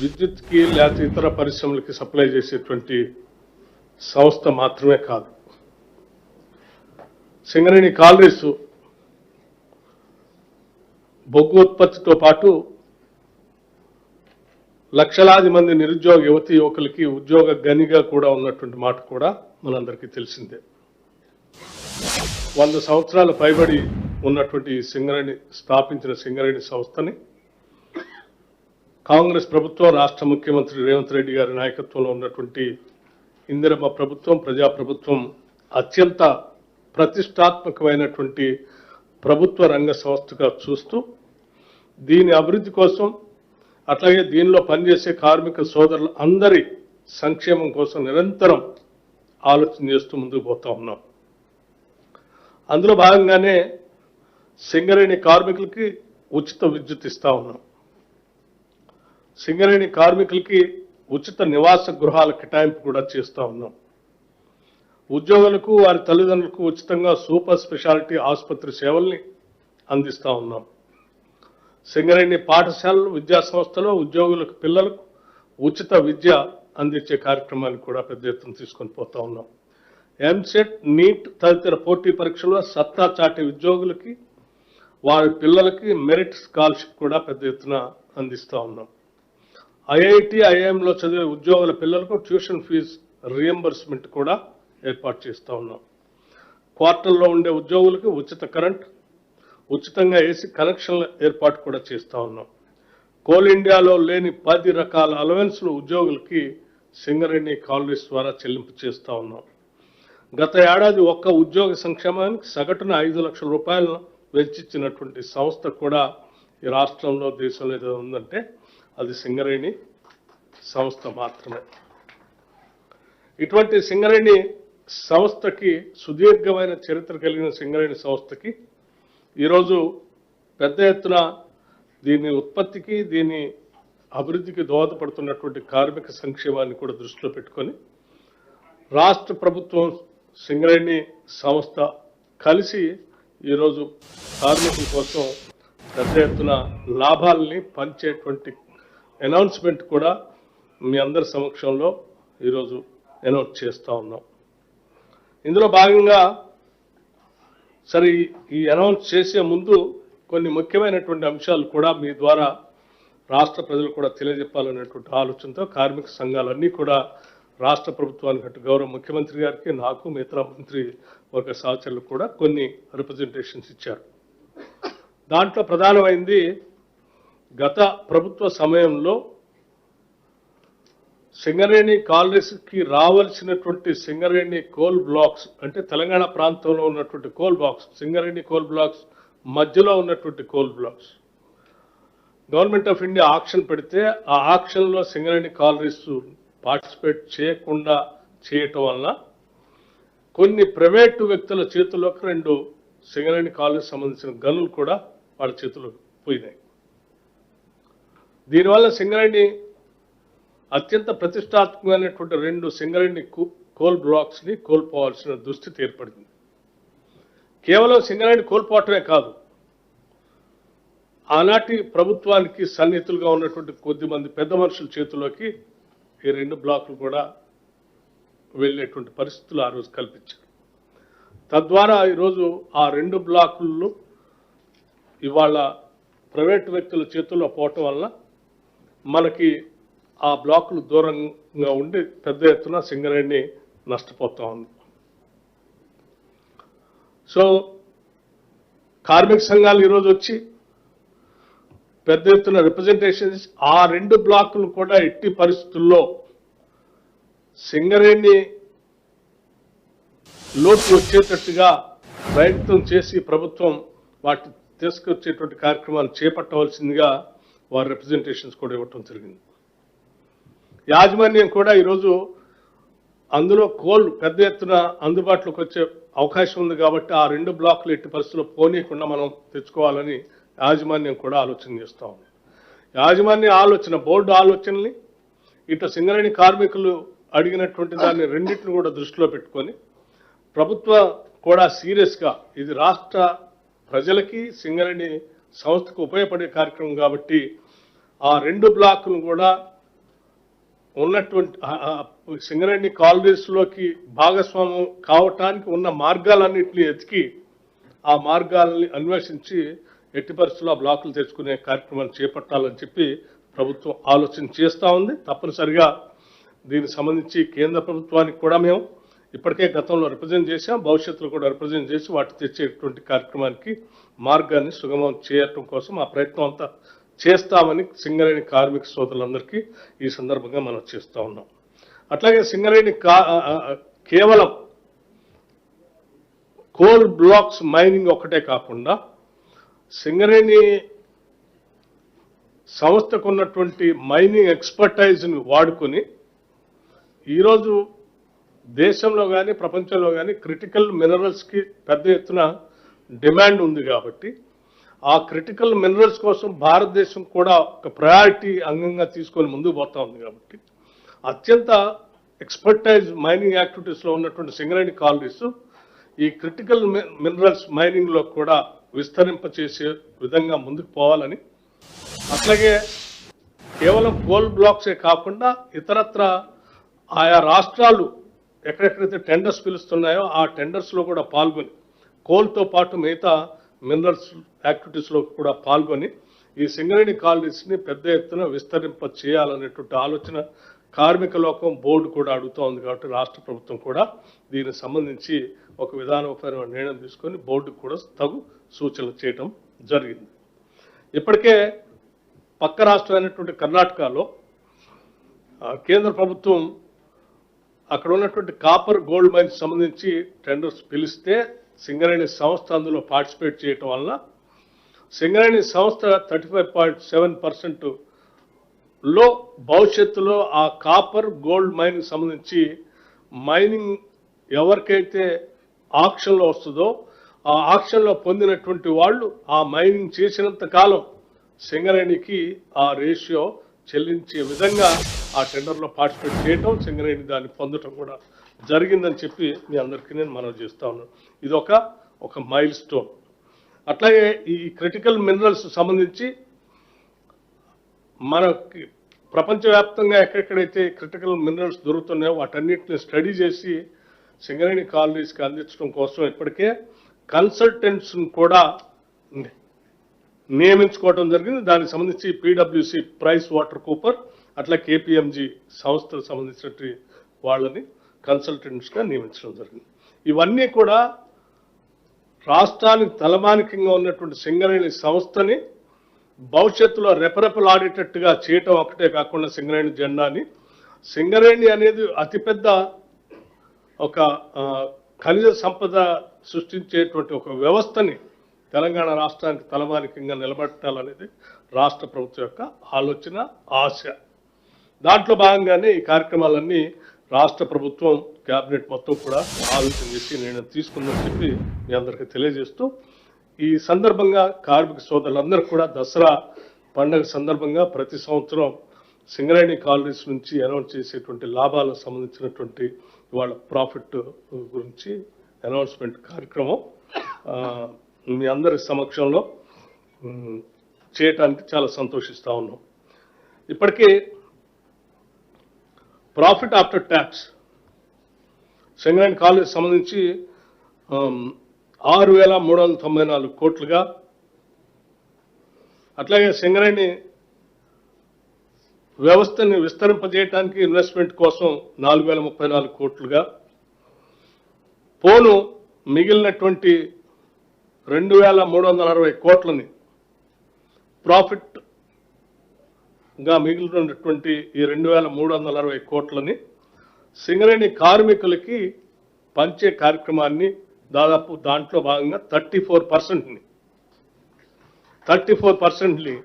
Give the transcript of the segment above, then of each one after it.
విద్యుత్కి లేకపోతే ఇతర పరిశ్రమలకి సప్లై చేసేటువంటి సంస్థ మాత్రమే కాదు. సింగరేణి కాలరీస్ బొగ్గు ఉత్పత్తితో పాటు లక్షలాది మంది నిరుద్యోగ యువతి యువకులకి ఉద్యోగ గనిగా కూడా ఉన్నటువంటి మాట కూడా మనందరికీ తెలిసిందే. వంద సంవత్సరాల పైబడి ఉన్నటువంటి సింగరేణి స్థాపించిన సింగరేణి సంస్థని కాంగ్రెస్ ప్రభుత్వం రాష్ట్ర ముఖ్యమంత్రి రేవంత్ రెడ్డి గారి నాయకత్వంలో ఉన్నటువంటి ఇందిరమ్మ ప్రభుత్వం ప్రజాప్రభుత్వం అత్యంత ప్రతిష్టాత్మకమైనటువంటి ప్రభుత్వ రంగ సంస్థగా చూస్తూ దీని అభివృద్ధి కోసం అట్లాగే దీనిలో పనిచేసే కార్మిక సోదరులు అందరి సంక్షేమం కోసం నిరంతరం ఆలోచన చేస్తూ ముందుకు పోతా ఉన్నాం. అందులో భాగంగానే సింగరేణి కార్మికులకి ఉచిత విద్యుత్ ఇస్తా ఉన్నాం. సింగరేణి కార్మికులకి ఉచిత నివాస గృహాల కేటాయింపు కూడా చేస్తూ ఉన్నాం. ఉద్యోగులకు వారి తల్లిదండ్రులకు ఉచితంగా సూపర్ స్పెషాలిటీ ఆసుపత్రి సేవల్ని అందిస్తూ ఉన్నాం. సింగరేణి పాఠశాలలు విద్యా సంస్థలో ఉద్యోగులకు పిల్లలకు ఉచిత విద్య అందించే కార్యక్రమాన్ని కూడా పెద్ద ఎత్తున తీసుకొని పోతా ఉన్నాం. ఎంసెట్ నీట్ తదితర పోటీ పరీక్షల్లో సత్తా చాటి ఉద్యోగులకి వారి పిల్లలకి మెరిట్ స్కాలర్షిప్ కూడా పెద్ద ఎత్తున అందిస్తూ ఉన్నాం. ఐఐటి ఐఐఎంలో చదివే ఉద్యోగుల పిల్లలకు ట్యూషన్ ఫీజు రియంబర్స్మెంట్ కూడా ఏర్పాటు చేస్తా ఉన్నాం. క్వార్టర్లో ఉండే ఉద్యోగులకు ఉచిత కరెంట్ ఉచితంగా ఏసీ కనెక్షన్ల ఏర్పాటు కూడా చేస్తా ఉన్నాం. కోల్ ఇండియాలో లేని పది రకాల అలవెన్స్లు ఉద్యోగులకి సింగరేణి కాలనీస్ ద్వారా చెల్లింపు చేస్తా ఉన్నాం. గత ఏడాది ఒక్క ఉద్యోగ సంక్షేమానికి సగటున ఐదు లక్షల రూపాయలను వెచ్చిచ్చినటువంటి సంస్థ కూడా ఈ రాష్ట్రంలో దేశంలో ఏదో ఉందంటే అది సింగరేణి సంస్థ మాత్రమే. ఇటువంటి సింగరేణి సంస్థకి సుదీర్ఘమైన చరిత్ర కలిగిన సింగరేణి సంస్థకి ఈరోజు పెద్ద ఎత్తున దీని ఉత్పత్తికి దీని అభివృద్ధికి దోహదపడుతున్నటువంటి కార్మిక సంక్షేమాన్ని కూడా దృష్టిలో పెట్టుకొని రాష్ట్ర ప్రభుత్వం సింగరేణి సంస్థ కలిసి ఈరోజు కార్మికుల కోసం పెద్ద ఎత్తున లాభాలని పంచేటువంటి అనౌన్స్మెంట్ కూడా మీ అందరి సమక్షంలో ఈరోజు అనౌన్స్ చేస్తూ ఉన్నాం. ఇందులో భాగంగా సరే ఈ- అనౌన్స్ చేసే ముందు కొన్ని ముఖ్యమైనటువంటి అంశాలు కూడా మీ ద్వారా రాష్ట్ర ప్రజలు కూడా తెలియజెప్పాలనేటువంటి ఆలోచనతో కార్మిక సంఘాలన్నీ కూడా రాష్ట్ర ప్రభుత్వానికి అటు గౌరవ ముఖ్యమంత్రి గారికి నాకు మిగతా మంత్రి వర్గ సహచరులకు కూడా కొన్ని రిప్రజెంటేషన్స్ ఇచ్చారు. దాంట్లో ప్రధానమైంది గత ప్రభుత్వ సమయంలో సింగరేణి కాలనీస్కి రావాల్సినటువంటి సింగరేణి కోల్ బ్లాక్స్ అంటే తెలంగాణ ప్రాంతంలో ఉన్నటువంటి coal blocks Singareni coal blocks మధ్యలో ఉన్నటువంటి coal blocks. Government of India auction పెడితే ఆ ఆక్షన్లో సింగరేణి కాలనీస్ పార్టిసిపేట్ చేయకుండా చేయటం వలన కొన్ని ప్రైవేటు వ్యక్తుల చేతుల్లోకి రెండు సింగరేణి కాలనీకి సంబంధించిన గనులు కూడా వాళ్ళ చేతుల్లోకి పోయినాయి. దీనివల్ల సింగరేణి అత్యంత ప్రతిష్టాత్మకమైనటువంటి రెండు సింగరేణి కోల్ బ్లాక్స్ని కోల్పోవాల్సిన దుస్థితి ఏర్పడింది. కేవలం సింగరేణి కోల్పోవటమే కాదు ఆనాటి ప్రభుత్వానికి సన్నిహితులుగా ఉన్నటువంటి కొద్దిమంది పెద్ద మనుషుల చేతుల్లోకి ఈ రెండు బ్లాకులు కూడా వెళ్ళేటువంటి పరిస్థితులు ఆ రోజు కల్పించారు. తద్వారా ఈరోజు ఆ రెండు బ్లాకులు ఇవాళ ప్రైవేట్ వ్యక్తుల చేతుల్లో పోవటం వల్ల మనకి ఆ బ్లాకులు దూరంగా ఉండి పెద్ద ఎత్తున సింగరేణి నష్టపోతా ఉంది. సో కార్మిక సంఘాలు ఈరోజు వచ్చి పెద్ద ఎత్తున రిప్రజెంటేషన్స్ ఆ రెండు బ్లాకులు కూడా ఎట్టి పరిస్థితుల్లో సింగరేణి లోటు వచ్చేటట్టుగా ప్రయత్నం చేసి ప్రభుత్వం వాటి తీసుకొచ్చేటువంటి కార్యక్రమాలు చేపట్టవలసిందిగా వారి రిప్రజెంటేషన్స్ కూడా ఇవ్వటం జరిగింది. యాజమాన్యం కూడా ఈరోజు అందులో కోల్ పెద్ద ఎత్తున అందుబాటులోకి వచ్చే అవకాశం ఉంది కాబట్టి ఆ రెండు బ్లాకులు ఎట్టి పరిస్థితుల్లో పోనీయకుండా మనం తెచ్చుకోవాలని యాజమాన్యం కూడా ఆలోచన చేస్తూ ఉంది. యాజమాన్య ఆలోచన బోర్డు ఆలోచనని ఇటు సింగరేణి కార్మికులు అడిగినటువంటి దాన్ని రెండింటిని కూడా దృష్టిలో పెట్టుకొని ప్రభుత్వం కూడా సీరియస్గా ఇది రాష్ట్ర ప్రజలకి సింగరేణి సంస్థకు ఉపయోగపడే కార్యక్రమం కాబట్టి ఆ రెండు బ్లాకులు కూడా ఉన్నటువంటి సింగరేణి కాలనీస్లోకి భాగస్వామ్యం కావటానికి ఉన్న మార్గాలన్నింటినీ ఎతికి ఆ మార్గాలని అన్వేషించి ఎట్టి పరిస్థితుల్లో ఆ బ్లాకులు తెచ్చుకునే కార్యక్రమాన్ని చేపట్టాలని చెప్పి ప్రభుత్వం ఆలోచన చేస్తూ ఉంది. తప్పనిసరిగా దీనికి సంబంధించి కేంద్ర ప్రభుత్వానికి కూడా మేము ఇప్పటికే గతంలో రిప్రజెంట్ చేసాం భవిష్యత్తులో కూడా రిప్రజెంట్ చేసి వాటి తెచ్చేటువంటి కార్యక్రమానికి మార్గాన్ని సుగమం చేయటం కోసం ఆ ప్రయత్నం అంతా చేస్తామని సింగరేణి కార్మిక సోదరులందరికీ ఈ సందర్భంగా మనం చేస్తూ ఉన్నాం. అట్లాగే సింగరేణి కా కేవలం కోల్ బ్లాక్స్ మైనింగ్ ఒకటే కాకుండా సింగరేణి సంస్థకు ఉన్నటువంటి మైనింగ్ ఎక్స్పర్టైజ్ని వాడుకొని ఈరోజు దేశంలో కానీ ప్రపంచంలో కానీ క్రిటికల్ మినరల్స్కి పెద్ద ఎత్తున డిమాండ్ ఉంది కాబట్టి ఆ క్రిటికల్ మినరల్స్ కోసం భారతదేశం కూడా ఒక ప్రయారిటీ అంగంగా తీసుకొని ముందుకు పోతా ఉంది కాబట్టి అత్యంత ఎక్స్పర్టైజ్ మైనింగ్ యాక్టివిటీస్లో ఉన్నటువంటి సింగరేణి కాలనీస్ ఈ క్రిటికల్ మినరల్స్ మైనింగ్లో కూడా విస్తరింపచేసే విధంగా ముందుకు పోవాలని అట్లాగే కేవలం కోల్ బ్లాక్సే కాకుండా ఇతరత్ర ఆయా రాష్ట్రాలు ఎక్కడెక్కడైతే టెండర్స్ పిలుస్తున్నాయో ఆ టెండర్స్లో కూడా పాల్గొని కోల్తో పాటు మిగతా మినరల్స్ యాక్టివిటీస్లో కూడా పాల్గొని ఈ సింగరేణి కాలనీస్ని పెద్ద ఎత్తున విస్తరింప చేయాలనేటువంటి ఆలోచన కార్మిక లోకం బోర్డు కూడా అడుగుతూ ఉంది కాబట్టి రాష్ట్ర ప్రభుత్వం కూడా దీనికి సంబంధించి ఒక విధానపరమైన నిర్ణయం తీసుకొని బోర్డుకు కూడా తగు సూచనలు చేయటం జరిగింది. ఇప్పటికే పక్క రాష్ట్రమైనటువంటి కర్ణాటకలో కేంద్ర ప్రభుత్వం అక్కడ ఉన్నటువంటి కాపర్ గోల్డ్ మైన్స్ సంబంధించి టెండర్స్ పిలిస్తే సింగరేణి సంస్థ అందులో పార్టిసిపేట్ చేయటం వలన సింగరేణి సంస్థ థర్టీ ఫైవ్ పాయింట్ సెవెన్ పర్సెంట్లో భవిష్యత్తులో ఆ కాపర్ గోల్డ్ మైన్ సంబంధించి మైనింగ్ ఎవరికైతే ఆక్షన్లో వస్తుందో ఆ ఆక్షన్లో పొందినటువంటి వాళ్ళు ఆ మైనింగ్ చేసినంత కాలం సింగరేణికి ఆ రేషియో చెల్లించే విధంగా ఆ టెండర్లో పార్టిసిపేట్ చేయటం సింగరేణి దాన్ని పొందటం కూడా జరిగిందని చెప్పి మీ అందరికీ నేను మనవి చేస్తా ఉన్నాను ఇది ఒక ఒక మైల్ స్టోన్ అట్లాగే ఈ క్రిటికల్ మినరల్స్ సంబంధించి మనకి ప్రపంచవ్యాప్తంగా ఎక్కడెక్కడైతే క్రిటికల్ మినరల్స్ దొరుకుతున్నాయో వాటన్నిటిని స్టడీ చేసి సింగరేణి కాలనీస్కి అందించడం కోసం ఇప్పటికే కన్సల్టెంట్స్ని కూడా నియమించుకోవడం జరిగింది. దానికి సంబంధించి పీడబ్ల్యూసి ప్రైస్ వాటర్ కూపర్ అట్లా కేపీఎంజీ సంస్థకు సంబంధించినటువంటి వాళ్ళని కన్సల్టెంట్స్గా నియమించడం జరిగింది. ఇవన్నీ కూడా రాష్ట్రానికి తలమానికంగా ఉన్నటువంటి సింగరేణి సంస్థని భవిష్యత్తులో రెపరెపలాడేటట్టుగా చేయటం ఒకటే కాకుండా సింగరేణి జెండాని. సింగరేణి అనేది అతిపెద్ద ఒక ఖనిజ సంపద సృష్టించేటువంటి ఒక వ్యవస్థని తెలంగాణ రాష్ట్రానికి తలమానికంగా నిలబెట్టాలనేది రాష్ట్ర ప్రభుత్వం యొక్క ఆలోచన ఆశ. దాంట్లో భాగంగానే ఈ కార్యక్రమాలన్నీ రాష్ట్ర ప్రభుత్వం కేబినెట్ మొత్తం కూడా ఆలోచన చేసి నిర్ణయం తీసుకుందని చెప్పి మీ అందరికీ తెలియజేస్తూ ఈ సందర్భంగా కార్మిక సోదరులందరూ కూడా దసరా పండుగ సందర్భంగా ప్రతి సంవత్సరం సింగరేణి కాలనీస్ నుంచి అనౌన్స్ చేసేటువంటి లాభాలకు సంబంధించినటువంటి వాళ్ళ ప్రాఫిట్ గురించి అనౌన్స్మెంట్ కార్యక్రమం మీ అందరి సమక్షంలో చేయటానికి చాలా సంతోషిస్తా ఉన్నాం. ఇప్పటికే profit after tax Singareni college సంబంధించి ఆరు వేల మూడు వందల తొంభై నాలుగు కోట్లుగా అట్లాగే సింగరేణి వ్యవస్థని విస్తరింపజేయడానికి ఇన్వెస్ట్మెంట్ కోసం నాలుగు వేల ముప్పై నాలుగు కోట్లుగా పోను మిగిలినటువంటి రెండు వేల మూడు వందల అరవై కోట్లని ప్రాఫిట్గా మిగిలినటువంటి ఈ రెండు వేల మూడు వందల అరవై కోట్లని సింగరేణి కార్మికులకి పంచే కార్యక్రమాన్ని దాదాపు దాంట్లో భాగంగా థర్టీ ఫోర్ పర్సెంట్ని. థర్టీ ఫోర్ పర్సెంట్ని.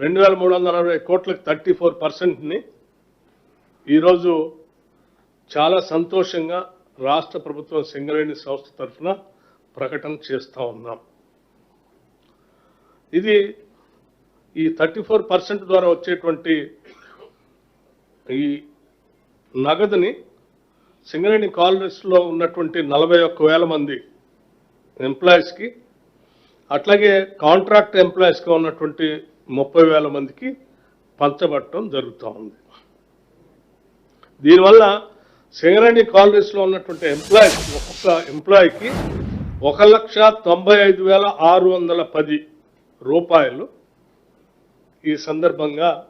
రెండు వేల మూడు వందల అరవై కోట్లకు థర్టీ ఫోర్ పర్సెంట్ని. ఈరోజు చాలా సంతోషంగా రాష్ట్ర ప్రభుత్వం సింగరేణి సంస్థ తరఫున ప్రకటన చేస్తూ ఉన్నాం. ఇది ఈ థర్టీ ఫోర్ పర్సెంట్ ద్వారా వచ్చేటువంటి ఈ నగదుని సింగరేణి కాలనీస్లో ఉన్నటువంటి నలభై ఒక్క వేల మంది ఎంప్లాయీస్కి అట్లాగే కాంట్రాక్ట్ ఎంప్లాయీస్గా ఉన్నటువంటి ముప్పై వేల మందికి పంచబట్టడం జరుగుతూ ఉంది. దీనివల్ల సింగరేణి కాలనీస్లో ఉన్నటువంటి ఎంప్లాయీస్ ఒక్కొక్క ఎంప్లాయీకి ఒక లక్ష తొంభై ఐదు వేల ఆరు వందల పది రూపాయలు ఈ సందర్భంగా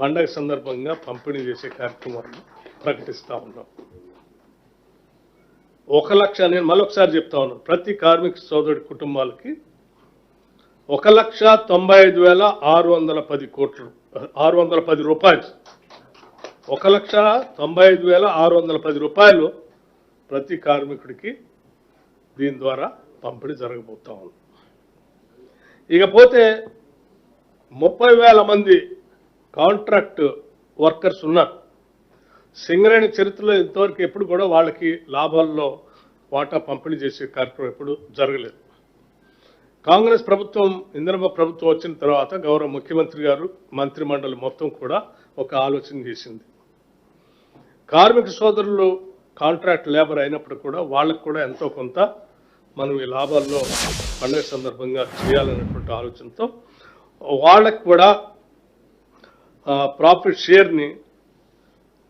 పండగ సందర్భంగా పంపిణీ చేసే కార్యక్రమాన్ని ప్రకటిస్తూ ఉన్నాం. ఒక లక్ష నేను మరొకసారి చెప్తా ఉన్నాను. ప్రతి కార్మిక సోదరుడి కుటుంబాలకి ఒక లక్ష తొంభై ఐదు వేల ఆరు వందల పది కోట్లు ఆరు వందల పది రూపాయలు. ఒక లక్ష తొంభై ఐదు వేల ఆరు వందల పది రూపాయలు ప్రతి కార్మికుడికి దీని ద్వారా పంపిణీ జరగబోతా ఉంది. ఇకపోతే ముప్పై వేల మంది కాంట్రాక్ట్ వర్కర్స్ ఉన్నారు. సింగరేణి చరిత్రలో ఇంతవరకు ఎప్పుడు కూడా వాళ్ళకి లాభాల్లో వాటా పంపిణీ చేసే కార్యక్రమం ఎప్పుడు జరగలేదు. కాంగ్రెస్ ప్రభుత్వం ఇంద్రమ్మ ప్రభుత్వం వచ్చిన తర్వాత గౌరవ ముఖ్యమంత్రి గారు మంత్రిమండలి మొత్తం కూడా ఒక ఆలోచన చేసింది. కార్మిక సోదరులు కాంట్రాక్ట్ లేబర్ అయినప్పుడు కూడా వాళ్ళకు కూడా ఎంతో కొంత మనం ఈ లాభాల్లో పండుగ సందర్భంగా చేయాలనేటువంటి ఆలోచనతో వాళ్ళకు కూడా ప్రాఫిట్ షేర్ని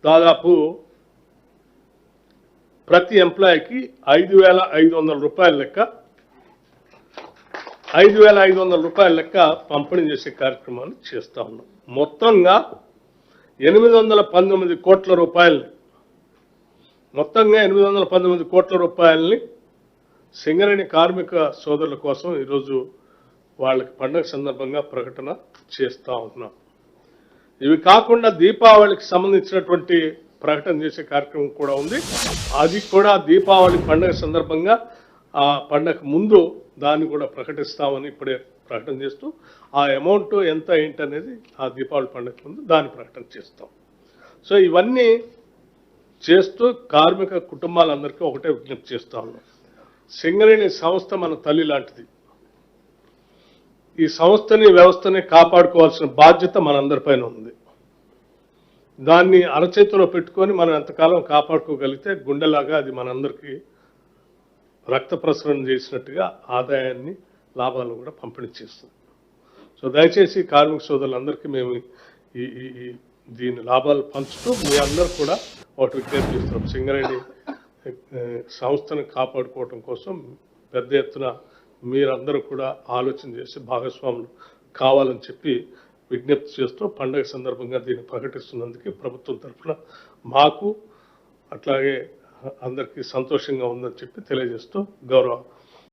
దాదాపు ప్రతి ఎంప్లాయీకి ఐదు వేల ఐదు వందల రూపాయల లెక్క ఐదు వేల ఐదు వందల రూపాయల లెక్క పంపిణీ చేసే కార్యక్రమాన్ని చేస్తూ ఉన్నాం. మొత్తంగా ఎనిమిది వందల పంతొమ్మిది కోట్ల రూపాయలని మొత్తంగా ఎనిమిది వందల పంతొమ్మిది కోట్ల రూపాయలని సింగరేణి కార్మిక సోదరుల కోసం ఈరోజు వాళ్ళకి పండుగ సందర్భంగా ప్రకటన చేస్తూ ఉన్నాం. ఇవి కాకుండా దీపావళికి సంబంధించినటువంటి ప్రకటన చేసే కార్యక్రమం కూడా ఉంది. అది కూడా దీపావళి పండుగ సందర్భంగా ఆ పండగ ముందు దాన్ని కూడా ప్రకటిస్తామని ఇప్పుడే ప్రకటన చేస్తూ ఆ అమౌంట్ ఎంత ఏంటి అనేది ఆ దీపావళి పండుగ ముందు దాన్ని ప్రకటన చేస్తాం. సో ఇవన్నీ చేస్తూ కార్మిక కుటుంబాలందరికీ ఒకటే విజ్ఞప్తి చేస్తా ఉన్నాం. సింగరేణి సంస్థ మన తల్లి లాంటిది. ఈ సంస్థని వ్యవస్థని కాపాడుకోవాల్సిన బాధ్యత మనందరిపైన ఉంది. దాన్ని అరచేతిలో పెట్టుకొని మనం ఎంతకాలం కాపాడుకోగలిగితే గుండెలాగా అది మనందరికీ రక్త ప్రసరణ చేసినట్టుగా ఆదాయాన్ని లాభాలు కూడా పంపిణీ చేస్తుంది. సో దయచేసి కార్మిక సోదరులందరికీ మేము ఈ ఈ ఈ దీని లాభాలు పంచుతూ మీ అందరు కూడా ఒకటి విజ్ఞప్తి చేస్తున్నాం. సింగరేణి సంస్థను కాపాడుకోవటం కోసం పెద్ద ఎత్తున మీరందరూ కూడా ఆలోచన చేసి భాగస్వాములు కావాలని చెప్పి విజ్ఞప్తి చేస్తూ పండగ సందర్భంగా దీన్ని ప్రకటిస్తున్నందుకు ప్రభుత్వం తరఫున మాకు అట్లాగే అందరికీ సంతోషంగా ఉందని చెప్పి తెలియజేస్తూ గౌరవ